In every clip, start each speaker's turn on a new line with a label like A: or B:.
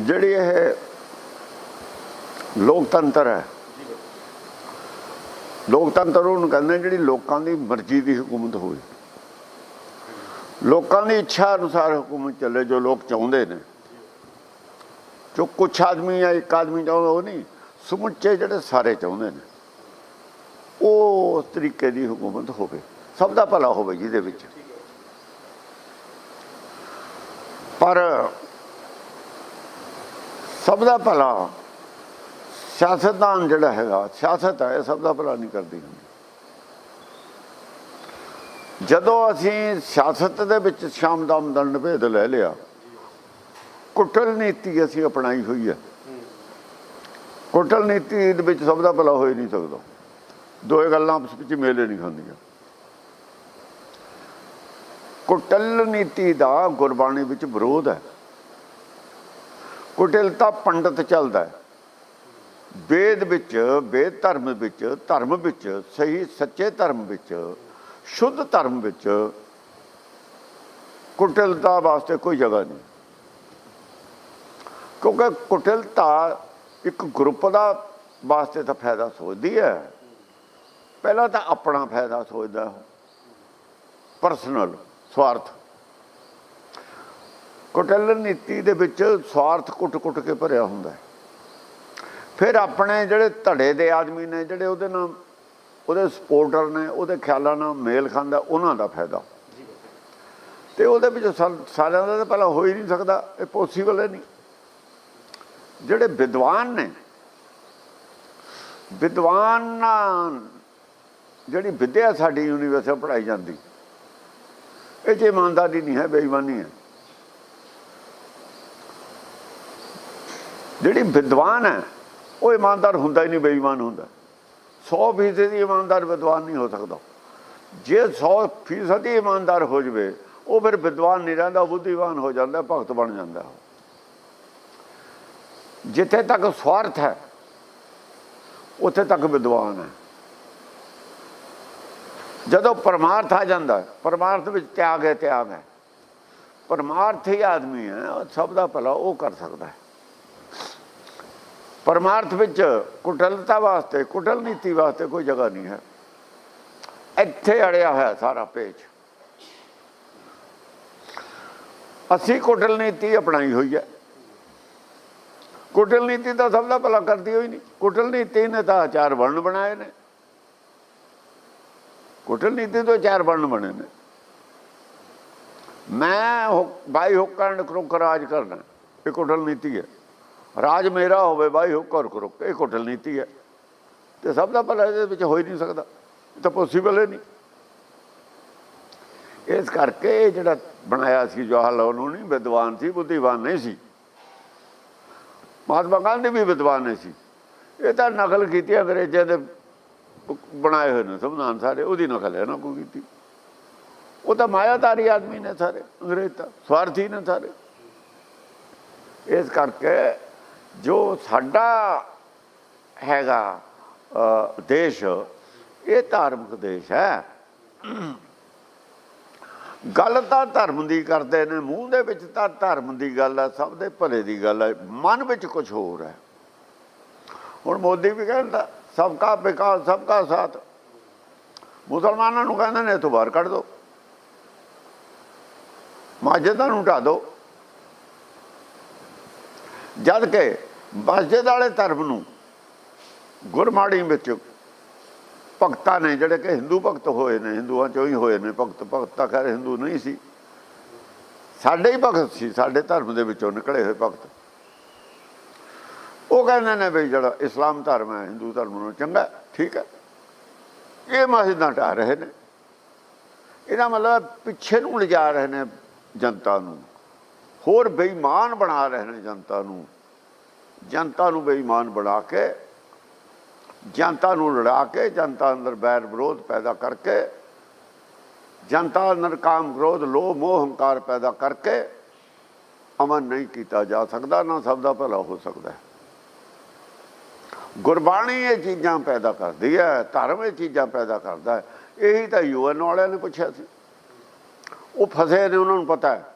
A: ਜਿਹੜੀ ਇਹ ਲੋਕਤੰਤਰ ਹੈ, ਲੋਕਤੰਤਰ ਉਹਨੂੰ ਕਹਿੰਦੇ ਜਿਹੜੀ ਲੋਕਾਂ ਦੀ ਮਰਜ਼ੀ ਦੀ ਹਕੂਮਤ ਹੋਵੇ। ਲੋਕਾਂ ਦੀ ਇੱਛਾ ਅਨੁਸਾਰ ਹਕੂਮਤ ਚੱਲੇ, ਜੋ ਲੋਕ ਚਾਹੁੰਦੇ ਨੇ। ਜੋ ਕੁਛ ਆਦਮੀ ਜਾਂ ਇੱਕ ਆਦਮੀ ਚਾਹੁੰਦਾ, ਉਹ ਨਹੀਂ। ਸਮੁੱਚੇ ਜਿਹੜੇ ਸਾਰੇ ਚਾਹੁੰਦੇ ਨੇ, ਉਹ ਤਰੀਕੇ ਦੀ ਹਕੂਮਤ ਹੋਵੇ। ਸਭ ਦਾ ਭਲਾ ਹੋਵੇ ਜਿਹਦੇ ਵਿੱਚ। ਪਰ ਸਭ ਦਾ ਭਲਾ। ਸਿਆਸਤਦਾਨ ਜਿਹੜਾ ਹੈਗਾ, ਸਿਆਸਤ ਹੈ, ਇਹ ਸਭ ਦਾ ਭਲਾ ਨਹੀਂ ਕਰਦੀ ਹੁੰਦੀ। ਜਦੋਂ ਅਸੀਂ ਸਿਆਸਤ ਦੇ ਵਿੱਚ ਸ਼ਾਮ ਦਾ ਦੰਡ ਭੇਦ ਲੈ ਲਿਆ, ਕੁੱਟਲ ਨੀਤੀ ਅਸੀਂ ਅਪਣਾਈ ਹੋਈ ਹੈ। ਕੁੱਟਲ ਨੀਤੀ ਦੇ ਵਿੱਚ ਸਭ ਦਾ ਭਲਾ ਹੋ ਹੀ ਨਹੀਂ ਸਕਦਾ। ਦੋਏ ਗੱਲਾਂ ਆਪਸ ਵਿੱਚ ਮੇਲੇ ਨਹੀਂ ਖਾਂਦੀਆਂ ਕੁੱਟਲ ਨੀਤੀ ਦਾ ਗੁਰਬਾਣੀ ਵਿੱਚ ਵਿਰੋਧ ਹੈ। ਕੁਟਿਲਤਾ ਪੰਡਤ ਚੱਲਦਾ ਵੇਦ ਵਿੱਚ, ਵੇਦ ਧਰਮ ਵਿੱਚ ਧਰਮ ਵਿੱਚ, ਸਹੀ ਸੱਚੇ ਧਰਮ ਵਿੱਚ, ਸ਼ੁੱਧ ਧਰਮ ਵਿੱਚ ਕੁਟਿਲਤਾ ਵਾਸਤੇ ਕੋਈ ਜਗ੍ਹਾ ਨਹੀਂ। ਕਿਉਂਕਿ ਕੁਟਿਲਤਾ ਇੱਕ ਗਰੁੱਪ ਦਾ ਵਾਸਤੇ ਤਾਂ ਫਾਇਦਾ ਸੋਚਦੀ ਹੈ। ਪਹਿਲਾਂ ਤਾਂ ਆਪਣਾ ਫਾਇਦਾ ਸੋਚਦਾ ਪਰਸਨਲ ਸਵਾਰਥ। ਕੋਟਲ ਨੀਤੀ ਦੇ ਵਿੱਚ ਸਵਾਰਥ ਕੁੱਟ-ਕੁੱਟ ਕੇ ਭਰਿਆ ਹੁੰਦਾ ਹੈ। ਫਿਰ ਆਪਣੇ ਜਿਹੜੇ ਧੜੇ ਦੇ ਆਦਮੀ ਨੇ, ਜਿਹੜੇ ਉਹਦੇ ਨਾਲ, ਉਹਦੇ ਸਪੋਰਟਰ ਨੇ, ਉਹਦੇ ਖਿਆਲਾਂ ਨਾਲ ਮੇਲ ਖਾਂਦਾ, ਉਹਨਾਂ ਦਾ ਫਾਇਦਾ। ਤੇ ਉਹਦੇ ਵਿੱਚ ਸਾ- ਸਾਰਿਆਂ ਦਾ ਤਾਂ ਪਹਿਲਾਂ ਹੋ ਹੀ ਨਹੀਂ ਸਕਦਾ, ਇਹ ਪੋਸੀਬਲ ਹੈ ਨਹੀਂ। ਜਿਹੜੇ ਵਿਦਵਾਨ ਨੇ, ਵਿਦਵਾਨ ਜਿਹੜੀ ਵਿਦਿਆ ਸਾਡੀ ਯੂਨੀਵਰਸਿਟੀ ਪੜਾਈ ਜਾਂਦੀ, ਇਹ ਜੇ ਇਮਾਨਦਾਰੀ ਨਹੀਂ ਹੈ, ਬੇਈਮਾਨੀ ਹੈ। ਜਿਹੜੀ ਵਿਦਵਾਨ ਹੈ, ਉਹ ਇਮਾਨਦਾਰ ਹੁੰਦਾ ਹੀ ਨਹੀਂ, ਬੇਈਮਾਨ ਹੁੰਦਾ। 100% ਇਮਾਨਦਾਰ ਵਿਦਵਾਨ ਨਹੀਂ ਹੋ ਸਕਦਾ। ਜੇ 100% ਇਮਾਨਦਾਰ ਹੋ ਜਵੇ, ਉਹ ਫਿਰ ਵਿਦਵਾਨ ਨਹੀਂ ਰਹਿੰਦਾ ਬੁੱਧੀਵਾਨ ਹੋ ਜਾਂਦਾ, ਭਗਤ ਬਣ ਜਾਂਦਾ ਉਹ। ਜਿੱਥੇ ਤੱਕ ਸਵਾਰਥ ਹੈ, ਉੱਥੇ ਤੱਕ ਵਿਦਵਾਨ ਹੈ। ਜਦੋਂ ਪਰਮਾਰਥ ਆ ਜਾਂਦਾ, ਪਰਮਾਰਥ ਵਿੱਚ ਤਿਆਗ ਹੈ ਤਿਆਗ ਹੈ। ਪਰਮਾਰਥ ਹੀ ਆਦਮੀ ਹੈ, ਸਭ ਦਾ ਭਲਾ ਉਹ ਕਰ ਸਕਦਾ ਹੈ। ਪਰਮਾਰਥ ਵਿੱਚ ਕੁਟਲਤਾ ਵਾਸਤੇ, ਕੁਟਲ ਨੀਤੀ ਵਾਸਤੇ ਕੋਈ ਜਗ੍ਹਾ ਨਹੀਂ ਹੈ। ਇੱਥੇ ਅੜਿਆ ਹੋਇਆ ਸਾਰਾ ਪੇਚ। ਅਸੀਂ ਕੁਟਲ ਨੀਤੀ ਅਪਣਾਈ ਹੋਈ ਹੈ। ਕੁਟਲ ਨੀਤੀ ਤਾਂ ਸਭ ਦਾ ਭਲਾ ਕਰਦੀ ਹੋਈ ਨਹੀਂ। ਕੁਟਲ ਨੀਤੀ ਨੇ ਤਾਂ ਚਾਰ ਵਰਣ ਬਣਾਏ ਨੇ। ਕੁਟਲ ਨੀਤੀ ਤੋਂ ਚਾਰ ਵਰਣ ਬਣੇ ਨੇ। ਮੈਂ ਹੁ- ਬਾਈ ਹੁਕਮ ਕਰੁਕ ਰਾਜ ਕਰਨਾ ਇਹ ਕੁਟਲ ਨੀਤੀ ਹੈ। ਰਾਜ ਮੇਰਾ ਹੋਵੇ ਬਾਈ ਹੁਕਰ ਕਰੁਕ ਇਹ ਕੁਟਲ ਨੀਤੀ ਹੈ। ਤੇ ਸਭ ਦਾ ਭਲਾ ਇਹਦੇ ਵਿੱਚ ਹੋ ਹੀ ਨਹੀਂ ਸਕਦਾ। ਇਹ ਤਾਂ ਪੋਸੀਬਲ ਹੀ ਨਹੀਂ। ਇਸ ਕਰਕੇ ਇਹ ਜਿਹੜਾ ਬਣਾਇਆ ਸੀ ਜਵਾਹਰ ਲਾਲ ਨੂੰ ਨਹੀਂ ਵਿਦਵਾਨ ਸੀ, ਬੁੱਧੀਵਾਨ ਨਹੀਂ ਸੀ। ਮਹਾਤਮਾ ਗਾਂਧੀ ਵੀ ਵਿਦਵਾਨ ਨਹੀਂ ਸੀ। ਇਹ ਤਾਂ ਨਕਲ ਕੀਤੀ ਅੰਗਰੇਜ਼ਾਂ ਦੇ ਬਣਾਏ ਹੋਏ ਨੇ, ਸੰਵਿਧਾਨ ਸਾਰੇ, ਉਹਦੀ ਨਕਲ ਹੈ ਨਾ ਕੋਈ ਕੀਤੀ। ਉਹ ਤਾਂ ਮਾਇਆਦਾਰੀ ਆਦਮੀ ਨੇ ਸਾਰੇ, ਅੰਗਰੇਜ਼ ਤਾਂ ਸਵਾਰਥੀ ਨੇ ਸਾਰੇ। ਇਸ ਕਰਕੇ ਜੋ ਸਾਡਾ ਹੈਗਾ ਦੇਸ਼, ਇਹ ਧਾਰਮਿਕ ਦੇਸ਼ ਹੈ। ਗੱਲ ਤਾਂ ਧਰਮ ਦੀ ਕਰਦੇ ਨੇ, ਮੂੰਹ ਦੇ ਵਿੱਚ ਤਾਂ ਧਰਮ ਦੀ ਗੱਲ ਹੈ, ਸਭ ਦੇ ਭਲੇ ਦੀ ਗੱਲ ਹੈ, ਮਨ ਵਿੱਚ ਕੁਝ ਹੋਰ ਹੈ। ਹੁਣ ਮੋਦੀ ਵੀ ਕਹਿੰਦਾ ਸਭ ਕਾ ਵਿਕਾਸ ਸਭ ਕਾ ਸਾਥ। ਮੁਸਲਮਾਨਾਂ ਨੂੰ ਕਹਿੰਦੇ ਨੇ ਤੋਂ ਬਾਹਰ ਕੱਢ ਦੋ। ਮਸਜਿਦਾਂ ਨੂੰ ਢਾ ਦੋ। ਜਦ ਕਿ ਮਸਜਿਦ ਵਾਲੇ ਧਰਮ ਨੂੰ ਗੁਰਮਾੜੀ ਵਿੱਚ ਭਗਤਾਂ ਨੇ ਜਿਹੜੇ ਕਿ ਹਿੰਦੂ ਭਗਤ ਹੋਏ ਨੇ, ਹਿੰਦੂਆਂ ਚੋਂ ਹੀ ਹੋਏ ਨੇ, ਭਗਤ ਭਗਤ ਤਾਂ ਖੈਰ ਹਿੰਦੂ ਨਹੀਂ ਸੀ। ਸਾਡੇ ਹੀ ਭਗਤ ਸੀ, ਸਾਡੇ ਧਰਮ ਦੇ ਵਿੱਚੋਂ ਨਿਕਲੇ ਹੋਏ ਭਗਤ। ਉਹ ਕਹਿੰਦੇ ਨੇ ਵੀ ਜਿਹੜਾ ਇਸਲਾਮ ਧਰਮ ਹੈ, ਹਿੰਦੂ ਧਰਮ ਨੂੰ ਚੰਗਾ, ਠੀਕ ਹੈ। ਇਹ ਮਸਜਿਦਾਂ ਢਾਹ ਰਹੇ ਨੇ। ਇਹਦਾ ਮਤਲਬ ਪਿੱਛੇ ਨੂੰ ਲਿਜਾ ਰਹੇ ਨੇ ਜਨਤਾ ਨੂੰ। ਹੋਰ ਬੇਈਮਾਨ ਬਣਾ ਰਹੇ ਨੇ ਜਨਤਾ ਨੂੰ। ਜਨਤਾ ਨੂੰ ਬੇਈਮਾਨ ਬਣਾ ਕੇ, ਜਨਤਾ ਨੂੰ ਲੜਾ ਕੇ, ਜਨਤਾ ਅੰਦਰ ਬੈਰ ਵਿਰੋਧ ਪੈਦਾ ਕਰਕੇ, ਜਨਤਾ ਅੰਦਰ ਕਾਮ ਕ੍ਰੋਧ ਲੋਭ, ਮੋਹ, ਹੰਕਾਰ ਪੈਦਾ ਕਰਕੇ ਅਮਨ ਨਹੀਂ ਕੀਤਾ ਜਾ ਸਕਦਾ, ਨਾ ਸਭ ਦਾ ਭਲਾ ਹੋ ਸਕਦਾ ਗੁਰਬਾਣੀ ਇਹ ਚੀਜ਼ਾਂ ਪੈਦਾ ਕਰਦੀ ਹੈ, ਧਰਮ ਇਹ ਚੀਜ਼ਾਂ ਪੈਦਾ ਕਰਦਾ ਹੈ। ਇਹੀ ਤਾਂ ਯੂਐਨ ਵਾਲਿਆਂ ਨੇ ਪੁੱਛਿਆ ਸੀ। ਉਹ ਫਸੇ ਨੇ, ਉਹਨਾਂ ਨੂੰ ਪਤਾ ਹੈ।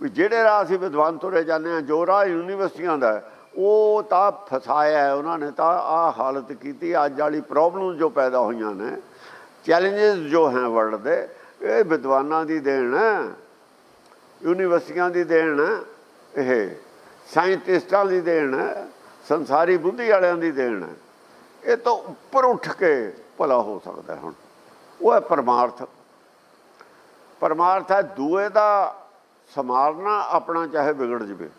A: ਵੀ ਜਿਹੜੇ ਰਾਹ ਅਸੀਂ ਵਿਦਵਾਨ ਤੁਰੇ ਜਾਂਦੇ ਆ ਜੋ ਰਾਹ ਯੂਨੀਵਰਸਿਟੀਆਂ ਦਾ ਉਹ ਤਾਂ ਫਸਾਇਆ ਉਹਨਾਂ ਨੇ, ਤਾਂ ਆ ਹਾਲਤ ਕੀਤੀ, ਅੱਜ ਵਾਲੀ ਪ੍ਰੋਬਲਮ ਜੋ ਪੈਦਾ ਹੋਈਆਂ ਨੇ ਚੈਲੰਜਸ ਜੋ ਹੈ ਵਰਲਡ ਦੇ, ਇਹ ਵਿਦਵਾਨਾਂ ਦੀ ਦੇਣ ਹੈ, ਯੂਨੀਵਰਸਿਟੀਆਂ ਦੀ ਦੇਣ ਹੈ, ਇਹ ਸਾਇੰਟਿਸਟਾਂ ਦੀ ਦੇਣ ਹੈ, ਸੰਸਾਰੀ ਬੁੱਧੀ ਵਾਲਿਆਂ ਦੀ ਦੇਣ ਹੈ। ਇਹ ਤੋਂ ਉੱਪਰ ਉੱਠ ਕੇ ਭਲਾ ਹੋ ਸਕਦਾ ਹੁਣ। ਉਹ ਹੈ ਪਰਮਾਰਥ। ਪਰਮਾਰਥ ਹੈ ਦੂਏ ਦਾ ਸਮਾਰਨਾ ਆਪਣਾ ਚਾਹੇ ਵਿਗੜ ਜਵੇ।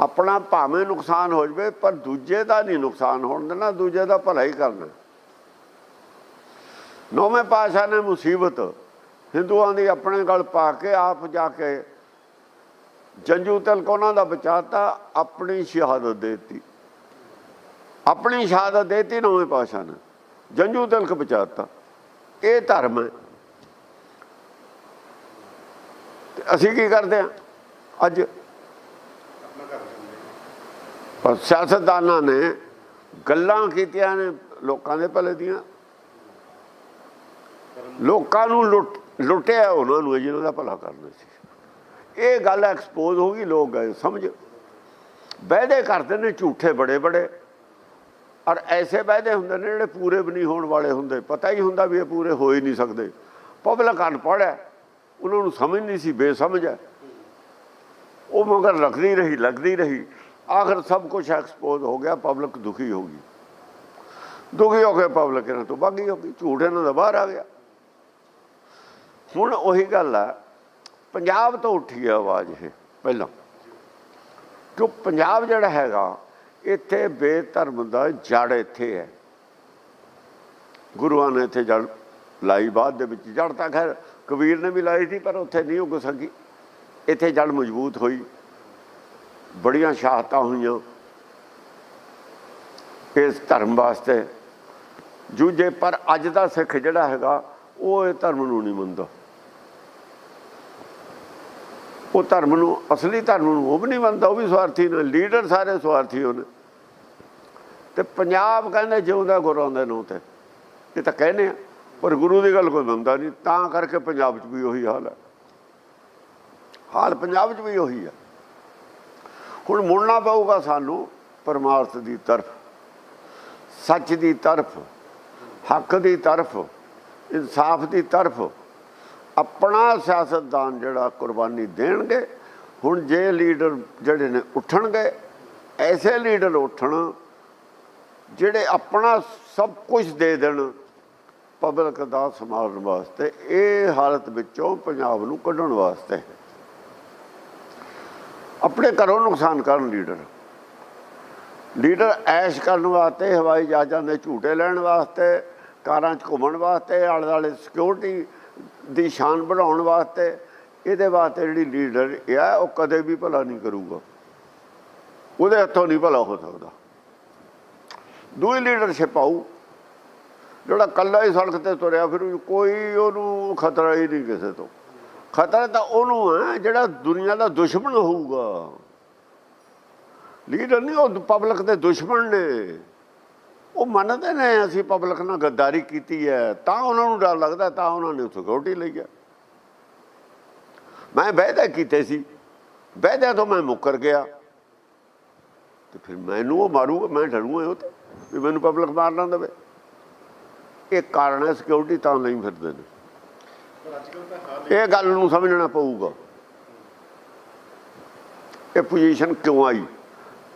A: ਆਪਣਾ ਭਾਵੇਂ ਨੁਕਸਾਨ ਹੋ ਜਵੇ, ਪਰ ਦੂਜੇ ਦਾ ਨਹੀਂ ਨੁਕਸਾਨ ਹੋਣ ਦੇਣਾ, ਦੂਜੇ ਦਾ ਭਲਾ ਹੀ ਕਰਨਾ। ਨੌਵੇਂ ਪਾਸ਼ਾ ਨੇ ਮੁਸੀਬਤ ਹਿੰਦੂਆਂ ਦੀ ਆਪਣੇ ਗਲ ਪਾ ਕੇ, ਆਪ ਜਾ ਕੇ ਜੰਜੂ ਤਿਲਕ ਉਹਨਾਂ ਦਾ ਬਚਾਤਾ, ਆਪਣੀ ਸ਼ਹਾਦਤ ਦੇਤੀ। ਆਪਣੀ ਸ਼ਹਾਦਤ ਦੇਤੀ ਨੌਵੇਂ ਪਾਸ਼ਾ ਨੇ। ਜੰਜੂ ਤਿਲਕ ਬਚਾਤਾ। ਇਹ ਧਰਮ ਹੈ। ਤੇ ਅਸੀਂ ਕੀ ਕਰਦੇ ਹਾਂ ਅੱਜ ਪਰ ਸਿਆਸਤਦਾਨਾਂ ਨੇ ਗੱਲਾਂ ਕੀਤੀਆਂ ਨੇ ਲੋਕਾਂ ਦੇ ਭਲੇ ਦੀਆਂ। ਲੋਕਾਂ ਨੂੰ ਲੁੱਟ, ਲੁੱਟਿਆ ਉਹਨਾਂ ਨੂੰ ਜਿਹਨਾਂ ਦਾ ਭਲਾ ਕਰਨਾ ਸੀ। ਇਹ ਗੱਲ ਐਕਸਪੋਜ਼ ਹੋ ਗਈ, ਲੋਕ ਗਏ, ਸਮਝ। ਵਾਅਦੇ ਕਰਦੇ ਨੇ, ਝੂਠੇ ਬੜੇ ਬੜੇ। ਔਰ ਐਸੇ ਵਾਅਦੇ ਹੁੰਦੇ ਨੇ ਜਿਹੜੇ ਪੂਰੇ ਵੀ ਨਹੀਂ ਹੋਣ ਵਾਲੇ ਹੁੰਦੇ। ਪਤਾ ਹੀ ਹੁੰਦਾ ਵੀ ਇਹ ਪੂਰੇ ਹੋ ਹੀ ਨਹੀਂ ਸਕਦੇ। ਪਬਲਿਕ ਅਨਪੜ੍ਹ ਹੈ। ਉਹਨਾਂ ਨੂੰ ਸਮਝ ਨਹੀਂ ਸੀ, ਬੇਸਮਝ ਹੈ ਉਹ ਮਗਰ ਲੱਗਦੀ ਰਹੀ ਲੱਗਦੀ ਰਹੀ। ਆਖਰ ਸਭ ਕੁਝ ਐਕਸਪੋਜ਼ ਹੋ ਗਿਆ ਪਬਲਿਕ ਦੁਖੀ ਹੋ ਗਈ। ਦੁਖੀ ਹੋ ਕੇ ਪਬਲਿਕ ਇਹਨਾਂ ਤੋਂ ਬਾਗੀ ਹੋ ਗਈ, ਝੂਠ ਇਹਨਾਂ ਦਾ ਬਾਹਰ ਆ ਗਿਆ। ਹੁਣ ਉਹੀ ਗੱਲ ਆ, ਪੰਜਾਬ ਤੋਂ ਉੱਠੀ ਆਵਾਜ਼ ਇਹ, ਪਹਿਲਾਂ। ਕਿ ਪੰਜਾਬ ਜਿਹੜਾ ਹੈਗਾ, ਇੱਥੇ ਬੇਧਰਮ ਦਾ ਜੜ ਇੱਥੇ ਹੈ। ਗੁਰੂਆਂ ਨੇ ਇੱਥੇ ਜੜ ਲਾਈ, ਬਾਅਦ ਦੇ ਵਿੱਚ ਜੜ ਤਾਂ ਖੈਰ ਕਬੀਰ ਨੇ ਵੀ ਲਾਈ ਸੀ, ਪਰ ਉੱਥੇ ਨਹੀਂ ਉੱਗ ਸਕੀ। ਇੱਥੇ ਜੜ ਮਜ਼ਬੂਤ ਹੋਈ। ਬੜੀਆਂ ਸ਼ਹਾਦਤਾਂ ਹੋਈਆਂ। ਇਸ ਧਰਮ ਵਾਸਤੇ ਜੂਝੇ, ਪਰ ਅੱਜ ਦਾ ਸਿੱਖ ਜਿਹੜਾ ਹੈਗਾ, ਉਹ ਇਹ ਧਰਮ ਨੂੰ ਨਹੀਂ ਮੰਨਦਾ। ਉਹ ਧਰਮ ਨੂੰ, ਅਸਲੀ ਧਰਮ ਨੂੰ ਉਹ ਵੀ ਨਹੀਂ ਮੰਨਦਾ, ਉਹ ਵੀ ਸਵਾਰਥੀ ਨੇ। ਲੀਡਰ ਸਾਰੇ ਸਵਾਰਥੀ ਹੋਣ। ਤੇ ਪੰਜਾਬ ਕਹਿੰਦੇ ਜਿਉਂਦਾ ਗੁਰਾਂ ਦੇ ਨਾਂ ਤੇ ਇਹ ਤਾਂ ਕਹਿੰਦੇ ਆ। ਪਰ ਗੁਰੂ ਦੀ ਗੱਲ ਕੋਈ ਮੰਨਦਾ ਨਹੀਂ, ਤਾਂ ਕਰਕੇ ਪੰਜਾਬ 'ਚ ਵੀ ਉਹੀ ਹਾਲ ਹੈ। ਹਾਲ ਪੰਜਾਬ 'ਚ ਵੀ ਉਹੀ ਹੈ। ਹੁਣ ਮੁੜਨਾ ਪਊਗਾ ਸਾਨੂੰ ਪਰਮਾਰਥ ਦੀ ਤਰਫ, ਸੱਚ ਦੀ ਤਰਫ, ਹੱਕ ਦੀ ਤਰਫ, ਇਨਸਾਫ ਦੀ ਤਰਫ, ਆਪਣਾ ਸਿਆਸਤਦਾਨ ਜਿਹੜਾ ਕੁਰਬਾਨੀ ਦੇਣਗੇ, ਹੁਣ ਜੇ ਲੀਡਰ ਜਿਹੜੇ ਨੇ ਉੱਠਣਗੇ, ਐਸੇ ਲੀਡਰ ਉੱਠਣ ਜਿਹੜੇ ਆਪਣਾ ਸਭ ਕੁਝ ਦੇ ਦੇਣ ਪਬਲਿਕ ਦਾ ਸੰਭਾਲਣ ਵਾਸਤੇ, ਇਹ ਹਾਲਤ ਵਿੱਚੋਂ ਪੰਜਾਬ ਨੂੰ ਕੱਢਣ ਵਾਸਤੇ। ਆਪਣੇ ਘਰੋਂ ਨੁਕਸਾਨ ਕਰਨ ਲੀਡਰ। ਲੀਡਰ ਐਸ਼ ਕਰਨ ਵਾਸਤੇ, ਹਵਾਈ ਜਹਾਜ਼ਾਂ ਦੇ ਝੂਟੇ ਲੈਣ ਵਾਸਤੇ, ਕਾਰਾਂ 'ਚ ਘੁੰਮਣ ਵਾਸਤੇ ਆਲੇ ਦੁਆਲੇ ਸਿਕਿਉਰਿਟੀ ਦੀ ਸ਼ਾਨ ਬਣਾਉਣ ਵਾਸਤੇ, ਇਹਦੇ ਵਾਸਤੇ ਜਿਹੜੀ ਲੀਡਰ ਆ, ਉਹ ਕਦੇ ਵੀ ਭਲਾ ਨਹੀਂ ਕਰੂਗਾ। ਉਹਦੇ ਹੱਥੋਂ ਨਹੀਂ ਭਲਾ ਹੋ ਸਕਦਾ। ਦੂਈ ਲੀਡਰਸ਼ਿਪ ਆਊ। ਜਿਹੜਾ ਕੱਲਾ ਹੀ ਸੜਕ ਤੇ ਤੁਰਿਆ ਫਿਰ ਕੋਈ ਉਹਨੂੰ ਖਤਰਾ ਹੀ ਨਹੀਂ ਕਿਸੇ ਤੋਂ। ਖਤਰਾ ਤਾਂ ਉਹਨੂੰ ਹੈ ਜਿਹੜਾ ਦੁਨੀਆ ਦਾ ਦੁਸ਼ਮਣ ਹੋਊਗਾ। ਲੀਡਰ ਨਹੀਂ, ਉਹ ਪਬਲਿਕ ਦੇ ਦੁਸ਼ਮਣ ਨੇ। ਉਹ ਮੰਨਦੇ ਨੇ ਅਸੀਂ ਪਬਲਿਕ ਨਾਲ ਗੱਦਾਰੀ ਕੀਤੀ ਹੈ। ਤਾਂ ਉਹਨਾਂ ਨੂੰ ਡਰ ਲੱਗਦਾ, ਤਾਂ ਉਹਨਾਂ ਨੇ ਸਿਕਿਉਰਿਟੀ ਲਈ ਹੈ। ਮੈਂ ਵਾਅਦਾ ਕੀਤੇ ਸੀ। ਵਾਅਦਿਆਂ ਤੋਂ ਮੈਂ ਮੁੱਕਰ ਗਿਆ। ਤੇ ਫਿਰ ਮੈਨੂੰ ਉਹ ਮਾਰੂਗਾ, ਮੈਂ ਡਰੂਗਾ ਉਹ ਤੇ, ਵੀ ਮੈਨੂੰ ਪਬਲਿਕ ਮਾਰ ਨਾ ਦੇਵੇ। ਇਹ ਕਾਰਨ ਹੈ ਸਿਕਿਉਰਿਟੀ ਤਾਂ ਨਹੀਂ ਫਿਰਦੇ ਨੇ। ਇਹ ਗੱਲ ਨੂੰ ਸਮਝਣਾ ਪਊਗਾ। ਇਹ ਪੋਜੀਸ਼ਨ ਕਿਉਂ ਆਈ?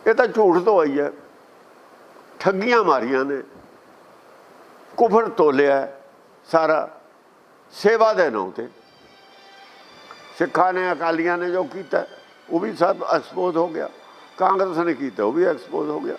A: ਇਹ ਤਾਂ ਝੂਠ ਤੋਂ ਆਈ ਹੈ। ਠੱਗੀਆਂ ਮਾਰੀਆਂ ਨੇ। ਕੁਫਰ ਤੋਲਿਆ ਸਾਰਾ ਸੇਵਾ ਦੇ ਨਾਂ ਤੇ। ਸਿੱਖਾਂ ਨੇ, ਅਕਾਲੀਆਂ ਨੇ ਜੋ ਕੀਤਾ, ਉਹ ਵੀ ਸਭ ਐਕਸਪੋਜ਼ ਹੋ ਗਿਆ। ਕਾਂਗਰਸ ਨੇ ਕੀਤਾ, ਉਹ ਵੀ ਐਕਸਪੋਜ਼ ਹੋ ਗਿਆ।